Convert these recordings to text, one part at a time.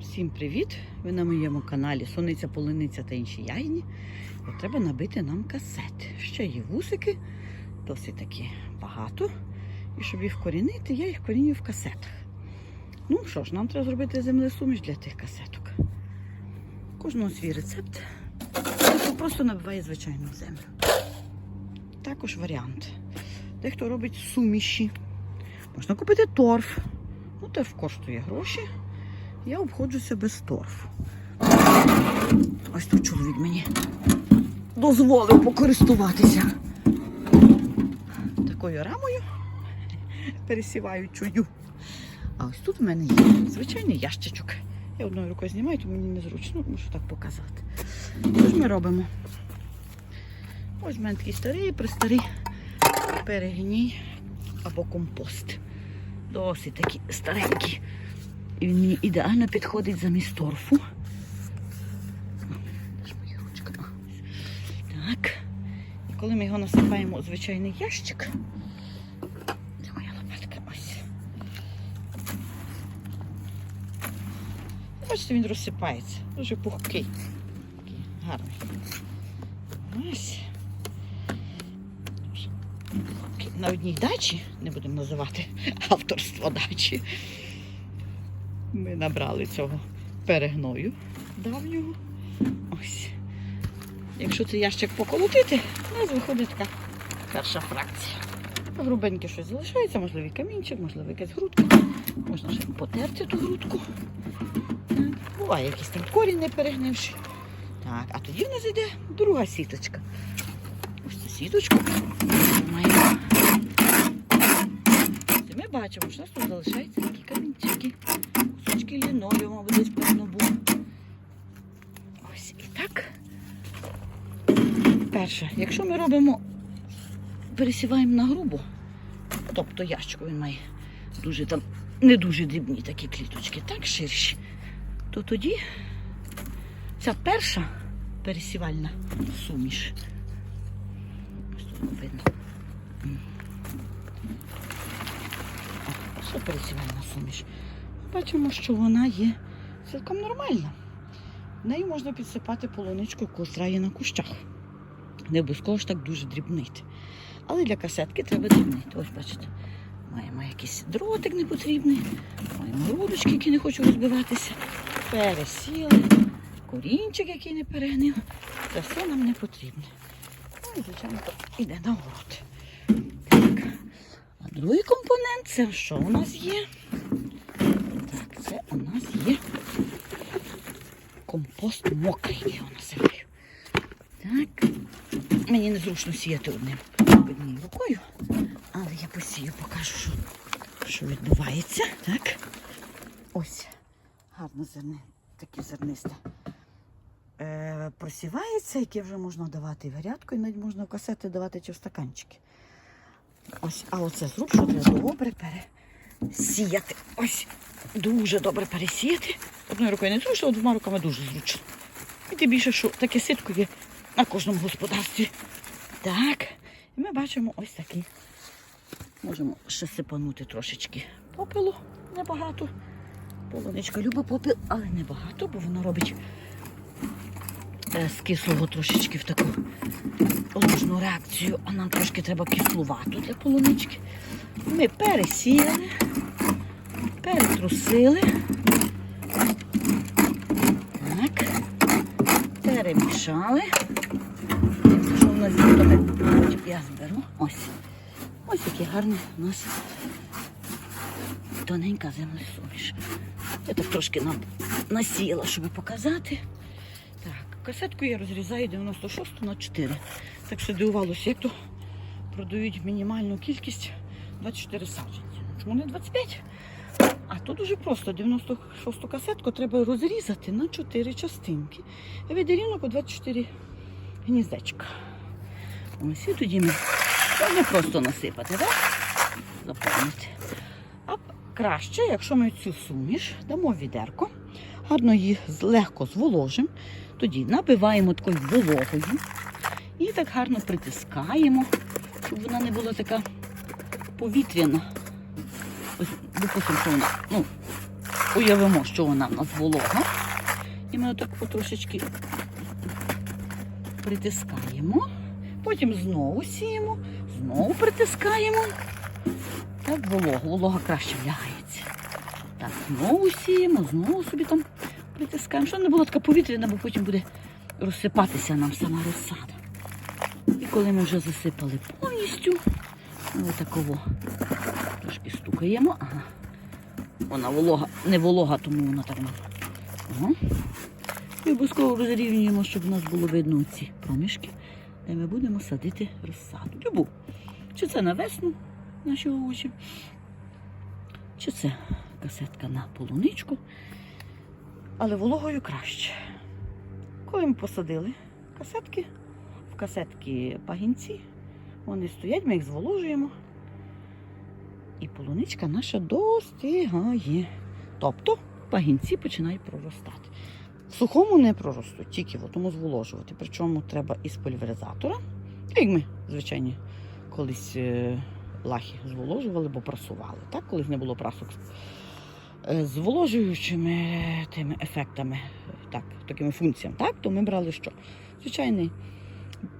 Всім привіт! Ви на моєму каналі Сониця, Полиниця та інші ягідні. І треба набити нам касет. Ще є вусики, досить таки багато. І щоб їх вкорінити, я їх коріню в касетах. Ну що ж, нам треба зробити землесуміш для тих касеток. Кожного свій рецепт. Хто просто набиває звичайну землю. Також варіант. Дехто робить суміші. Можна купити торф. Ну, торф коштує гроші. Я обходжуся без торфу. Ось тут чоловік мені дозволив покористуватися такою рамою пересіваючою. А ось тут в мене є звичайний ящичок. Я одною рукою знімаю, то мені незручно, можу так показати. Що ж ми робимо? Ось в мене такий старий, престарий перегній або компост. Досить такий старенький. І він мені ідеально підходить замість торфу. Так. І коли ми його насипаємо у звичайний ящик. Де моя лопатка? Ось. Бачите, він розсипається. Дуже пухкий. Такий гарний. Ось. На одній дачі, не будемо називати авторство дачі. Ми набрали цього перегною давнього. Ось. Якщо цей ящик поколотити, у нас виходить така перша фракція. Грубеньке щось залишається, можливо, камінчик, можливо, якась грудка. Можна ще потерти ту грудку. Буває якийсь там корінь не перегнивши. Так, а тоді в нас йде друга сіточка. Ось цю сіточку Ми бачимо, що у нас тут залишаються такі камінчики кусочки лінолеуму, або десь певно був. Ось і так. Перше, якщо ми робимо, пересіваємо на грубо, тобто ящик він має дуже там не дуже дрібні такі кліточки, так ширші, то тоді ця перша пересівальна суміш. Ось тут видно. М. Пересівальна суміш? бачимо, що вона є цілком нормальна. Нею можна підсипати полуничку, котра є на кущах. Не обов'язково ж так дуже дрібнити. Але для касетки треба дрібнити. Ось бачите, маємо якийсь дротик непотрібний, маємо грудочки, які не хочуть розбиватися, пересіли, корінчик, який не перегнив. Це все нам не потрібно. Ну і, звичайно, йде на город. Так. А другий компонент це що у нас є? Так, це у нас є компост мокрий, його називаю. Мені незручно сіяти одним однією рукою, але я посію, покажу, що, що відбувається. Так. Ось. Гарно зерни, таке зернисте. Е, просівається, яке вже можна давати в рядку, і навіть можна в касети давати чи в стаканчики. Ось, а оце зруб, що треба добре пересіяти. Ось дуже добре пересіяти. Одною рукою не зручно, а двома руками дуже зручно. І тим більше, що таке ситко є на кожному господарстві. Так. І ми бачимо ось такі. Можемо ще сипанути трошечки попелу небагато. Полоничка любить попіл, але небагато, бо воно робить е, з кислого трошечки в таку ложну реакцію, а нам трошки треба кислувату для полунички. Ми пересіяли, перетрусили. Так. Перемішали. То ми- я зберу. Ось. Ось який гарний у нас тоненька землесуміш. Я так трошки нам насіяла, щоб показати. Так, касетку я розрізаю 96 на 4. Так що дивувалося, як то продають мінімальну кількість 24 саджанці. Чому не 25? А тут дуже просто 96 касетку треба розрізати на 4 частинки. І вийде рівно по 24 гніздечка. Ось і тоді ми можна просто насипати, так? Заповнити. А краще, якщо ми цю суміш дамо відерко, гарно її легко зволожимо, тоді набиваємо такою вологою і так гарно притискаємо, щоб вона не була така повітряна. Ось, допустимо, що вона ну, уявимо, що вона в нас волога. І ми отак потрошечки притискаємо. Потім знову сіємо, знову притискаємо. Так, волога, волога краще влягається. Так, знову сіємо, знову собі там притискаємо. Щоб не було така повітряна, бо потім буде розсипатися нам сама розсада. І коли ми вже засипали повністю, ми отаково трошки стукаємо. Ага. Вона волога, не волога, тому вона так. Ага. І обов'язково розрівнюємо, щоб у нас було видно ці проміжки, де ми будемо садити розсаду. Любу. Чи це на весну наші овочі, чи це касетка на полуничку, але вологою краще. Коли ми посадили касетки, в касетки пагінці, вони стоять, ми їх зволожуємо. І полуничка наша достигає. Тобто пагінці починають проростати. Сухому не проростуть, тільки в тому зволожувати. Причому треба із пульверизатора, як ми, звичайні, колись е, лахи зволожували, бо прасували. Так, колись не було прасок Е, зволожуючими тими ефектами, так, такими функціями, так, то ми брали що? Звичайний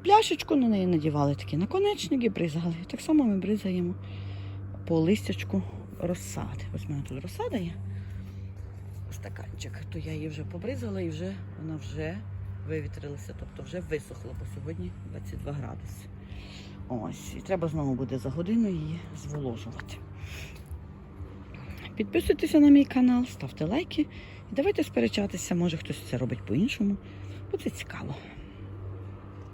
пляшечку, на неї надівали такі наконечники, бризали. Так само ми бризаємо по листячку розсади. Ось в мене тут розсада є. Стаканчик, то я її вже побризала і вже вона вже вивітрилася, тобто вже висохла, бо сьогодні 22 градуси. Ось, і треба знову буде за годину її зволожувати. Підписуйтеся на мій канал, ставте лайки і давайте сперечатися, може хтось це робить по-іншому, бо це цікаво.